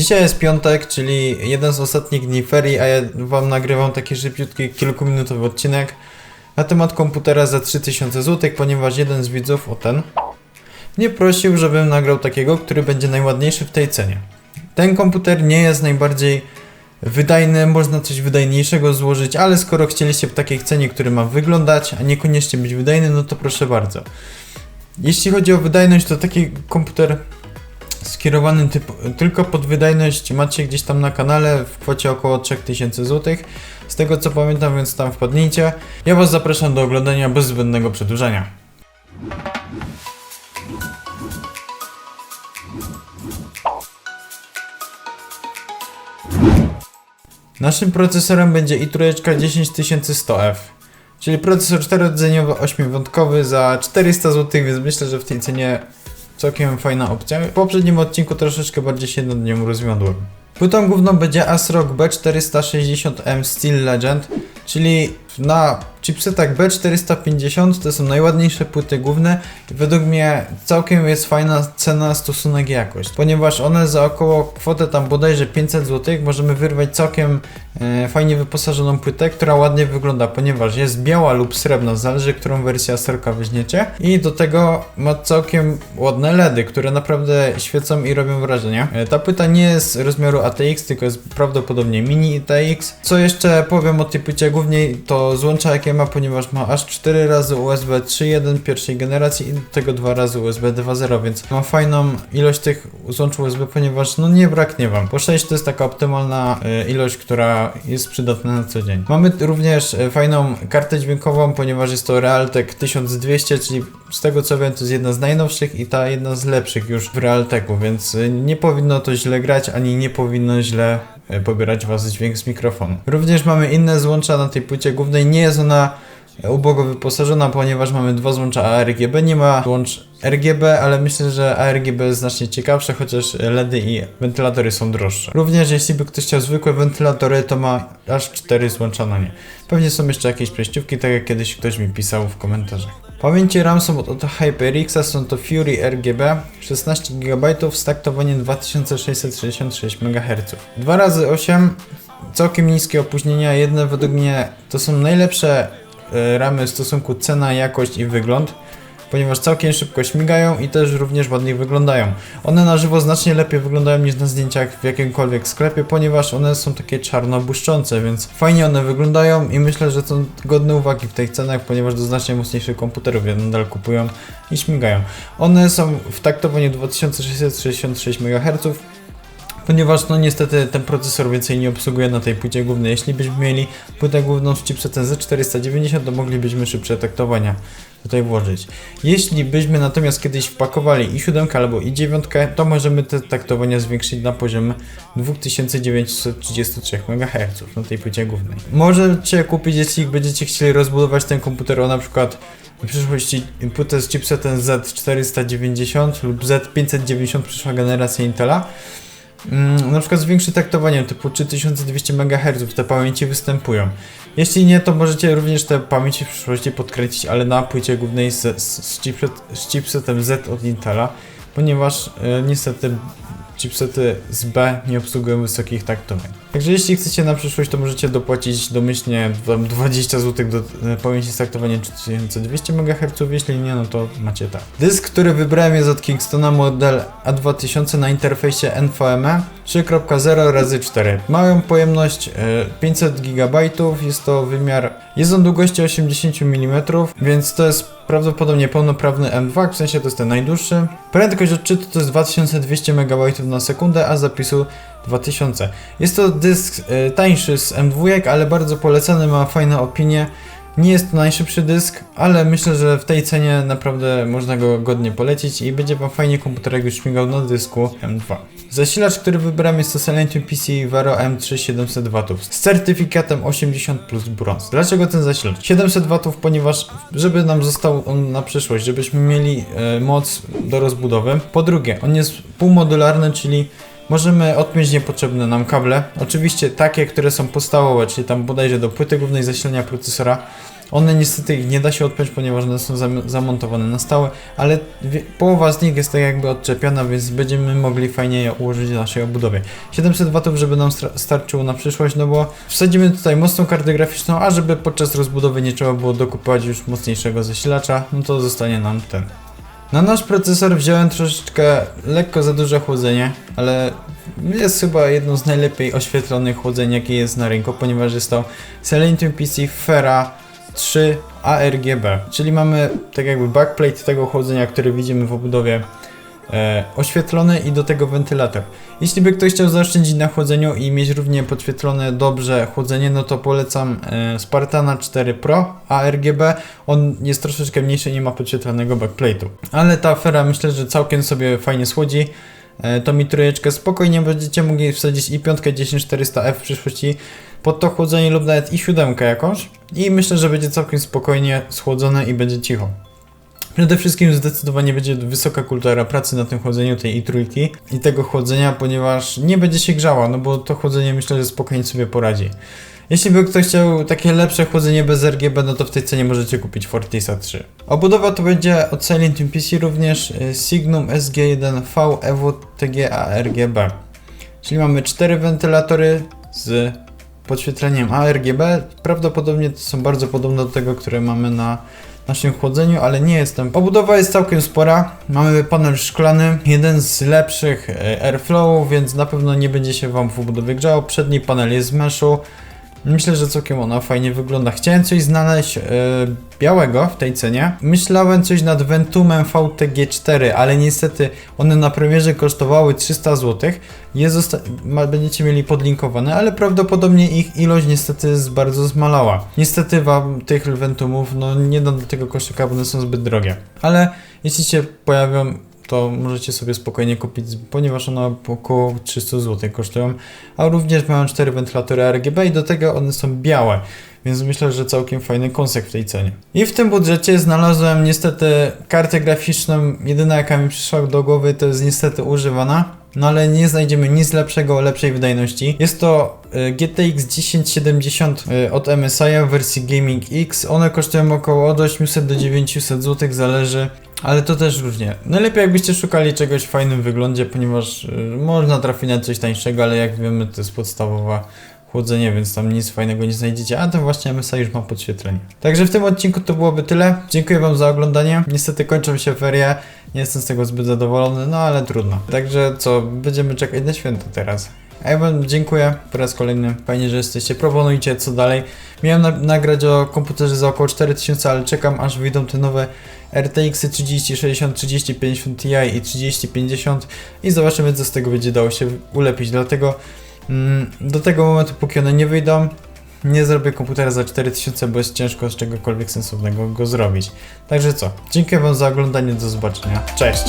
Dzisiaj jest piątek, czyli jeden z ostatnich dni ferii, a ja wam nagrywam taki szybciutki, kilkuminutowy odcinek na temat komputera za 3000 zł, ponieważ jeden z widzów, o ten, mnie prosił, żebym nagrał takiego, który będzie najładniejszy w tej cenie. Ten komputer nie jest najbardziej wydajny, można coś wydajniejszego złożyć, ale skoro chcieliście w takiej cenie, który ma wyglądać, a niekoniecznie być wydajny, no to proszę bardzo. Jeśli chodzi o wydajność, to taki komputer skierowany typ, tylko pod wydajność macie gdzieś tam na kanale w kwocie około 3000 zł. Z tego co pamiętam, więc tam wpadnijcie. Ja Was zapraszam do oglądania bez zbędnego przedłużenia. Naszym procesorem będzie i3 10100F, czyli procesor 4-rdzeniowy, 8-wątkowy za 400 zł, więc myślę, że w tej cenie całkiem fajna opcja. W poprzednim odcinku troszeczkę bardziej się nad nią rozwiądłem. Płytą główną będzie ASRock B460M Steel Legend, czyli na chipsetach B450 to są najładniejsze płyty główne i według mnie całkiem jest fajna cena stosunek jakość, ponieważ one za około kwotę tam bodajże 500 zł możemy wyrwać całkiem e, fajnie wyposażoną płytę, która ładnie wygląda, ponieważ jest biała lub srebrna, zależy którą wersję Acerka weźmiecie i do tego ma całkiem ładne LEDy, które naprawdę świecą i robią wrażenie. E, Ta płyta nie jest rozmiaru ATX, tylko jest prawdopodobnie mini ATX. Co jeszcze powiem o tej płycie głównej, to złącza jakie ma, ponieważ ma aż 4 razy USB 3.1 pierwszej generacji i do tego 2 razy USB 2.0, więc ma fajną ilość tych złącz USB, ponieważ no nie braknie wam. Po 6 to jest taka optymalna e, ilość, która jest przydatna na co dzień. Mamy również e, fajną kartę dźwiękową, ponieważ jest to Realtek 1200, czyli z tego co wiem to jest jedna z najnowszych i ta jedna z lepszych już w Realteku, więc e, nie powinno to źle grać, ani nie powinno źle pobierać was dźwięk z mikrofonu. Również mamy inne złącza na tej płycie głównej, nie jest ona ubogo wyposażona, ponieważ mamy dwa złącza ARGB, nie ma złącz RGB, ale myślę, że ARGB jest znacznie ciekawsze, chociaż LEDy i wentylatory są droższe. Również jeśli by ktoś chciał zwykłe wentylatory, to ma aż 4 złącza na nie. Pewnie są jeszcze jakieś przejściówki, tak jak kiedyś ktoś mi pisał w komentarzach. Pamięci RAM są od, od HyperXa, są to Fury RGB, 16 GB z taktowaniem 2666 MHz. 2 razy 8 całkiem niskie opóźnienia, jedne według mnie to są najlepsze ramy w stosunku cena, jakość i wygląd, ponieważ całkiem szybko śmigają i też również ładnie wyglądają. One na żywo znacznie lepiej wyglądają niż na zdjęciach w jakimkolwiek sklepie, ponieważ one są takie czarno-błyszczące, więc fajnie one wyglądają i myślę, że są godne uwagi w tych cenach, ponieważ do znacznie mocniejszych komputerów je nadal kupują i śmigają. One są w taktowaniu 2666 MHz, ponieważ no niestety ten procesor więcej nie obsługuje na tej płycie głównej. Jeśli byśmy mieli płytę główną z chipsetem Z490, to moglibyśmy szybsze taktowania tutaj włożyć. Jeśli byśmy natomiast kiedyś wpakowali i 7 albo i 9, to możemy te taktowania zwiększyć na poziom 2933 MHz na tej płycie głównej. Możecie kupić, jeśli będziecie chcieli rozbudować ten komputer o na przykład w przyszłości płytę z chipsetem Z490 lub Z590 przyszła generacja Intela. Mm, na przykład z większym taktowaniem typu 3200 MHz te pamięci występują. Jeśli nie, to możecie również te pamięci w przyszłości podkręcić, ale na płycie głównej z, z, z, chipset, z chipsetem Z od Intela, ponieważ e, niestety chipsety z B nie obsługują wysokich taktowań. Także jeśli chcecie na przyszłość, to możecie dopłacić domyślnie tam 20 zł do e, pamięci z taktowaniem 3200 MHz, jeśli nie, no to macie tak. Dysk, który wybrałem jest od Kingstona model A2000 na interfejsie NVMe 3.0 razy 4 Mają pojemność e, 500 GB, jest to wymiar, jest on długości 80 mm, więc to jest prawdopodobnie pełnoprawny M2, w sensie to jest ten najdłuższy. Prędkość odczytu to jest 2200 MB na sekundę, a zapisu 2000. Jest to dysk e, tańszy z M2, ale bardzo polecany, ma fajne opinie. Nie jest to najszybszy dysk, ale myślę, że w tej cenie naprawdę można go godnie polecić i będzie wam fajnie komputer jak już śmigał na dysku M2. Zasilacz, który wybrałem jest to Silentium PC Vero M3 700 W z certyfikatem 80 plus brąz. Dlaczego ten zasilacz? 700 W, ponieważ żeby nam został on na przyszłość, żebyśmy mieli e, moc do rozbudowy. Po drugie, on jest półmodularny, czyli Możemy odpiąć niepotrzebne nam kable. Oczywiście takie, które są podstawowe, czyli tam bodajże do płyty głównej zasilania procesora, One niestety ich nie da się odpiąć, ponieważ one są zam- zamontowane na stałe, ale połowa z nich jest tak jakby odczepiona, więc będziemy mogli fajnie je ułożyć w naszej obudowie. 700 W, żeby nam starczyło na przyszłość, no bo wsadzimy tutaj mocną kartę graficzną, a żeby podczas rozbudowy nie trzeba było dokupować już mocniejszego zasilacza, no to zostanie nam ten. Na nasz procesor wziąłem troszeczkę lekko za duże chłodzenie, ale jest chyba jedno z najlepiej oświetlonych chłodzeń, jakie jest na rynku, ponieważ jest to Selenium PC Fera 3 ARGB, czyli mamy tak jakby backplate tego chłodzenia, który widzimy w obudowie e, oświetlony i do tego wentylator. Jeśli by ktoś chciał zaoszczędzić na chłodzeniu i mieć równie podświetlone dobrze chłodzenie, no to polecam e, Spartana 4 Pro ARGB. On jest troszeczkę mniejszy, nie ma podświetlonego backplate'u. Ale ta afera myślę, że całkiem sobie fajnie słodzi. E, to mi trójeczkę spokojnie będziecie mogli wsadzić i piątkę 10400F w przyszłości pod to chłodzenie lub nawet i siódemkę jakąś. I myślę, że będzie całkiem spokojnie schłodzone i będzie cicho. Przede wszystkim zdecydowanie będzie wysoka kultura pracy na tym chłodzeniu tej i trójki i tego chłodzenia, ponieważ nie będzie się grzała, no bo to chłodzenie myślę, że spokojnie sobie poradzi. Jeśli by ktoś chciał takie lepsze chłodzenie bez RGB, no to w tej cenie możecie kupić Fortisa 3. Obudowa to będzie od Silent PC również y, Signum SG1V Evo TGA RGB. Czyli mamy cztery wentylatory z podświetleniem ARGB. Prawdopodobnie są bardzo podobne do tego, które mamy na naszym chłodzeniu, ale nie jestem. Obudowa jest całkiem spora. Mamy panel szklany, jeden z lepszych e, airflowów, więc na pewno nie będzie się Wam w obudowie grzało. Przedni panel jest z meszu. Myślę, że całkiem ona fajnie wygląda. Chciałem coś znaleźć e, białego w tej cenie. Myślałem coś nad Ventumem VTG4, ale niestety one na premierze kosztowały 300 zł. Je będziecie mieli podlinkowane, ale prawdopodobnie ich ilość niestety zbarzo zmalała. Niestety wam tych Ventumów no, nie dam do tego koszyka, bo one są zbyt drogie. Ale jeśli się pojawią, to możecie sobie spokojnie kupić, ponieważ one około 300 zł kosztują. A również mają 4 wentylatory RGB i do tego one są białe. Więc myślę, że całkiem fajny konsek w tej cenie. I w tym budżecie znalazłem niestety kartę graficzną. Jedyna jaka mi przyszła do głowy to jest niestety używana. No ale nie znajdziemy nic lepszego lepszej wydajności. Jest to y, GTX 1070 y, od MSI w wersji Gaming X. One kosztują około od 800 do 900 zł, zależy. Ale to też różnie. Najlepiej jakbyście szukali czegoś w fajnym wyglądzie, ponieważ y, można trafić na coś tańszego, ale jak wiemy to jest podstawowa chłodzenie, więc tam nic fajnego nie znajdziecie, a to właśnie MSI już ma podświetlenie. Także w tym odcinku to byłoby tyle. Dziękuję Wam za oglądanie. Niestety kończą się ferie, nie jestem z tego zbyt zadowolony, no ale trudno. Także co, będziemy czekać na święto teraz. A ja Wam dziękuję po raz kolejny. Fajnie, że jesteście. Proponujcie co dalej. Miałem na nagrać o komputerze za około 4000, ale czekam aż wyjdą te nowe RTX 3060, 3050 Ti i 3050 i zobaczymy co z tego będzie dało się ulepić. Dlatego mm, do tego momentu, póki one nie wyjdą, nie zrobię komputera za 4000, bo jest ciężko z czegokolwiek sensownego go zrobić. Także co, dziękuję Wam za oglądanie, do zobaczenia. Cześć!